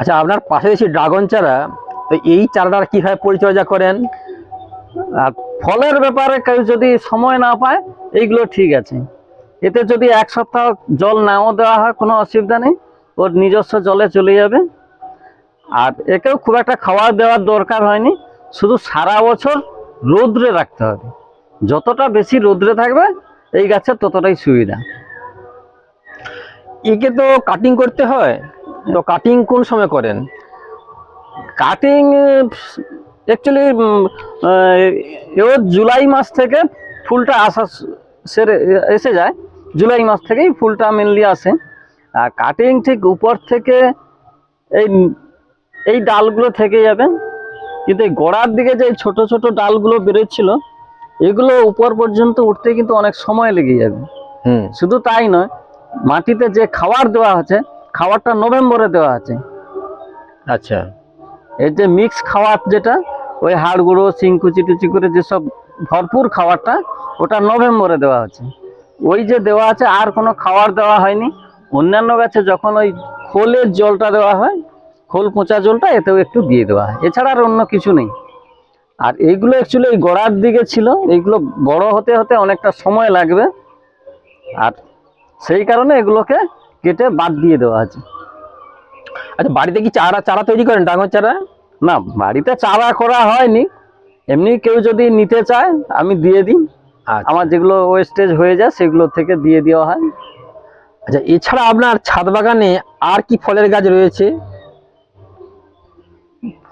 আচ্ছা আপনার পাশে দেখছি ড্রাগন চারা, তো এই চারাটার কীভাবে পরিচর্যা করেন? আর ফলের ব্যাপারে কেউ যদি সময় না পায়, এইগুলো ঠিক আছে। এতে যদি এক সপ্তাহ জল নাও দেওয়া হয়, কোনো অসুবিধা নেই, ওর নিজস্ব জলে চলে যাবে। আর একেও খুব একটা খাওয়ার দেওয়ার দরকার হয়নি, শুধু সারা বছর রোদ্রে রাখতে হবে। যতটা বেশি রোদ্রে থাকবে, এই গাছের ততটাই সুবিধা। একে তো কাটিং করতে হয় তো কাটিং কোন সময় করেন? কাটিং অ্যাকচুয়ালি এও জুলাই মাস থেকে ফুলটা আসা সেরে এসে যায়। জুলাই মাস থেকেই ফুলটা মেনলি আসে। আর কাটিং ঠিক উপর থেকে এই এই ডালগুলো থেকে যাবে। কিন্তু এই গোড়ার দিকে যে ছোট ছোট ডালগুলো বেরোচ্ছিল এগুলো উপর পর্যন্ত উঠতে কিন্তু অনেক সময় লেগে যাবে। শুধু তাই নয় মাটিতে যে খাবার দেওয়া আছে খাবারটা নভেম্বরে দেওয়া আছে। আচ্ছা। এই যে মিক্স খাবার যেটা ওই হাড় গুঁড়ো চিংকুচি টুচি করে যেসব ভরপুর খাবারটা ওটা নভেম্বরে দেওয়া আছে। ওই যে দেওয়া আছে আর কোনো খাবার দেওয়া হয়নি। অন্যান্য গাছে যখন ওই খোলের জলটা দেওয়া হয় খোল পচা জলটা এতেও একটু দিয়ে দেওয়া হয়। এছাড়া আর অন্য কিছু নেই। আর এইগুলো অ্যাকচুয়ালি এই গোড়ার দিকে ছিল এইগুলো বড় হতে হতে অনেকটা সময় লাগবে। আর সেই কারণে এগুলোকে কেটে বাদ দিয়ে দেওয়া আছে। আচ্ছা বাড়িতে কি চারা চারা তৈরি করেন ড্রাগন চারা? না বাড়িতে চারা করা হয়নি। এমনি কেউ যদি নিতে চায় আমি দিয়ে দিই। আচ্ছা। আমার যেগুলো ওয়েস্টেজ হয়ে যায় সেগুলো থেকে দিয়ে দেওয়া হয়। আচ্ছা এছাড়া আপনার ছাদ বাগানে আর কি ফলের গাছ রয়েছে?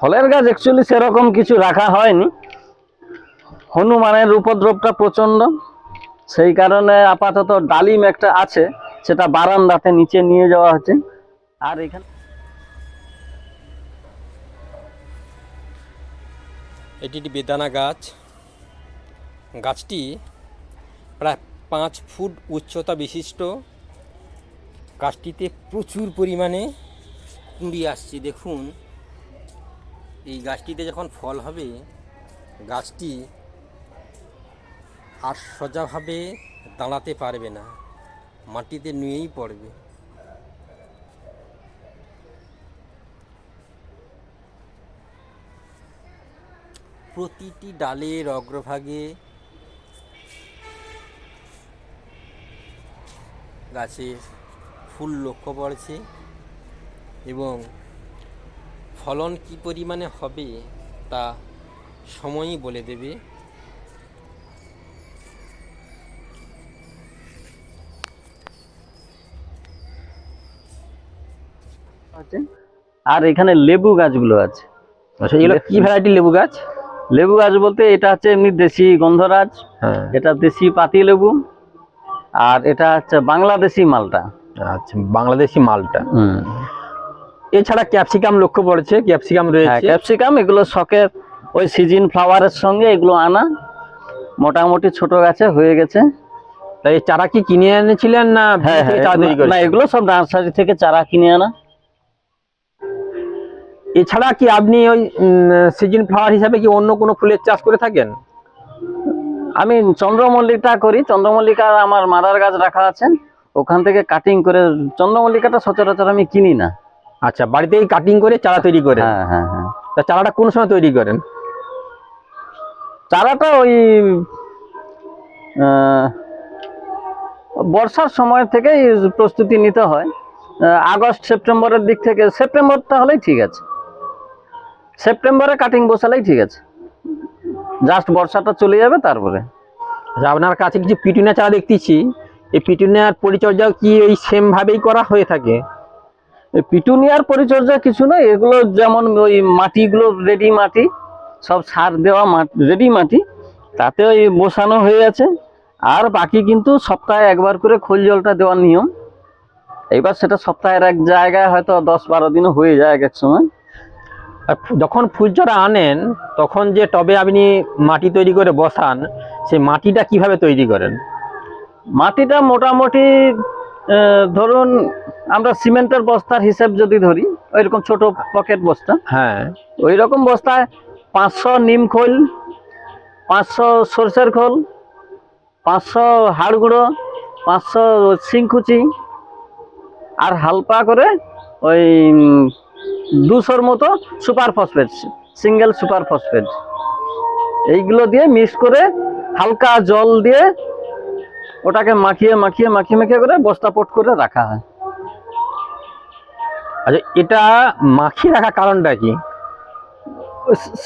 ফলের গাছ অ্যাকচুয়ালি সেরকম কিছু রাখা হয়নি। হনুমানের উপদ্রবটা প্রচণ্ড। সেই কারণে আপাতত ডালিম একটা আছে। সেটা বারান্দাতে নিচে নিয়ে যাওয়া হচ্ছে। আর এখানে এটি একটি বেদানা গাছ। গাছটি প্রায় পাঁচ ফুট উচ্চতা বিশিষ্ট। গাছটিতে প্রচুর পরিমাণে কুঁড়ি আসছে। দেখুন, এই গাছটিতে যখন ফল হবে, গাছটি আর সোজাভাবে দাঁড়াতে পারবে না। মাটিতে নুয়েই পড়বে। প্রতিটি ডালের অগ্রভাগে গাছে ফুল লক্ষ্য পড়ছে এবং ফলন কি পরিমাণে হবে তা সময়ই বলে দেবে। আছে। আর এখানে লেবু গাছগুলো আছে। আচ্ছা এগুলো কি ভ্যারাইটি লেবু গাছ? লেবু গাছ বলতে এটা হচ্ছে এমনি দেশি গন্ধরাজ হ্যাঁ। এটা দেশি পাতি লেবু আর এটা হচ্ছে বাংলাদেশি মালটা। আচ্ছা বাংলাদেশি মালটা। হুম। এছাড়া ক্যাপসিকাম লক্ষ্য পড়েছে ক্যাপসিকাম হ্যাঁ রয়েছে ক্যাপসিকাম এগুলো শখের ওই সিজন ফ্লাওয়ারের সঙ্গে এগুলো আনা। মোটামুটি ছোট গাছে হয়ে গেছে। তাই চারা কি কিনে এনেছিলেন না হ্যাঁ হ্যাঁ না এগুলো সব নার্সারি থেকে চারা কিনে আনা। এছাড়া কি আপনি ওই সিজন ফ্লাওয়ার হিসাবে কি অন্য কোনো ফুলের চাষ করে থাকেন? আমি চন্দ্রমল্লিকা করি। চন্দ্রমল্লিকা আমার মাদার গাছ রাখা আছে। ওখান থেকে কাটিং করে চন্দ্রমল্লিকাটা সচরাচর আমি কিনি না। আচ্ছা বাড়িতেই কাটিং করে চারা তৈরি করে হ্যাঁ হ্যাঁ হ্যাঁ। তা চারাটা কোন সময় তৈরি করেন? চারাটা ওই বর্ষার সময় থেকেই প্রস্তুতি নিতে হয়। আগস্ট সেপ্টেম্বরের দিক থেকে সেপ্টেম্বরটা হলেই ঠিক আছে। সেপ্টেম্বরে কাটিং বসালেই ঠিক আছে। জাস্ট বর্ষাটা চলে যাবে তারপরে। আচ্ছা আপনার কাছে কিছু পিটুনিয়া চারা দেখতেছি। এই পিটুনিয়ার পরিচর্যা কি এই সেম ভাবেই করা হয়ে থাকে? পিটুনিয়ার পরিচর্যা কিছু নয় এগুলো যেমন ওই মাটিগুলো রেডি মাটি সব সার দেওয়া রেডি মাটি তাতে ওই বসানো হয়ে আছে। আর বাকি কিন্তু সপ্তাহে একবার করে খোল জলটা দেওয়ার নিয়ম। এবার সেটা সপ্তাহের এক জায়গায় হয়তো দশ বারো দিনও হয়ে যায় এক এক সময়। আর যখন ফুলচারা আনেন তখন যে টবে আপনি মাটি তৈরি করে বসান সেই মাটিটা কীভাবে তৈরি করেন? মাটিটা মোটামুটি ধরুন আমরা সিমেন্টের বস্তার হিসেব যদি ধরি ওইরকম ছোট পকেট বস্তা। হ্যাঁ। ওই রকম বস্তায় পাঁচশো নিম খোল পাঁচশো সরষের খোল পাঁচশো হাড় গুঁড়ো পাঁচশো শিংকুচি আর হালকা করে ওই দুশোর মতো super phosphate single super phosphate. এইগুলো দিয়ে মিক্স করে হালকা জল দিয়ে ওটাকে মাখিয়ে মাখিয়ে মাখিয়ে মাখিয়ে করে বস্তা পট করে রাখা হয়। আচ্ছা এটা মাখিয়ে রাখার কারণটা কি?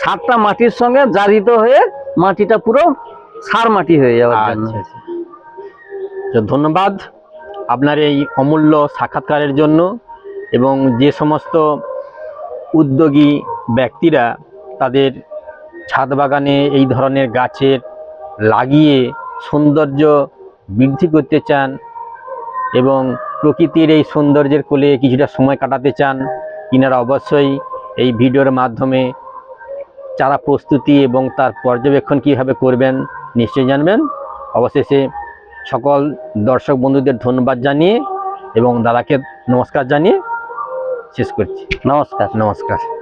সারটা মাটির সঙ্গে জারিত হয়ে মাটিটা পুরো সার মাটি হয়ে যাওয়ার জন্য। আচ্ছা। আচ্ছা ধন্যবাদ। আপনার এই অমূল্য সাক্ষাৎকারের জন্য এবং যে সমস্ত উদ্যোগী ব্যক্তিরা তাদের ছাদ বাগানে এই ধরনের গাছের লাগিয়ে সৌন্দর্য বৃদ্ধি করতে চান এবং প্রকৃতির এই সৌন্দর্যের কোলে কিছুটা সময় কাটাতে চান কিনারা অবশ্যই এই ভিডিওর মাধ্যমে চারা প্রস্তুতি এবং তার পর্যবেক্ষণ কীভাবে করবেন নিশ্চয়ই জানবেন। অবশেষে সকল দর্শক বন্ধুদের ধন্যবাদ জানিয়ে এবং দাদাকে নমস্কার জানিয়ে শেষ করছি। নমস্কার। নমস্কার।